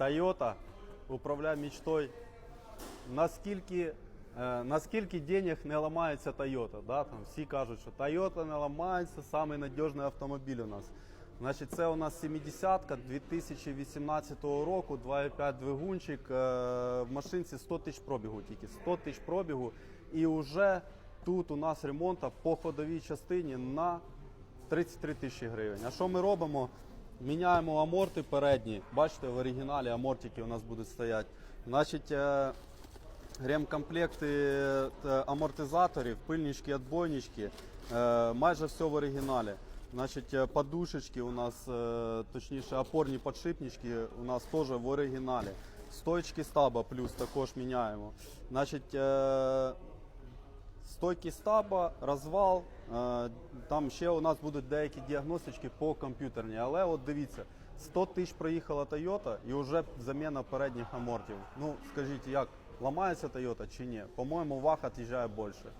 Toyota, управляй мечтой. Наскільки, е, наскільки денег не ламається Toyota. Да? Там всі кажуть, що Toyota не ламається, самий надіжний автомобіль у нас. Значить, це у нас 70-ка 2018 року, 2,5 двигунчик. е, В машинці 100 тисяч пробігу тільки. 100 тисяч пробігу. І вже тут у нас ремонта по ходовій частині на 33 тисячі гривень. А що ми робимо? Міняємо аморти передні. Бачите, в оригіналі амортики у нас будуть стояти. Значить, е, ремкомплекти е, амортизаторів, пильнички, отбойнички, е, майже все в оригіналі. Значить, подушечки у нас, точніше, опорні подшипнички у нас теж в оригіналі. Стоечки стаба плюс також міняємо. Значить, Стойки стаба, розвал. е, Там ще у нас будуть деякі діагностички по комп'ютерній. Але от дивіться, 100 тисяч проїхала Toyota і вже заміна передніх амортів. Ну, скажіть, як ламається Toyota чи ні? По-моєму, ваг від'їжджає більше.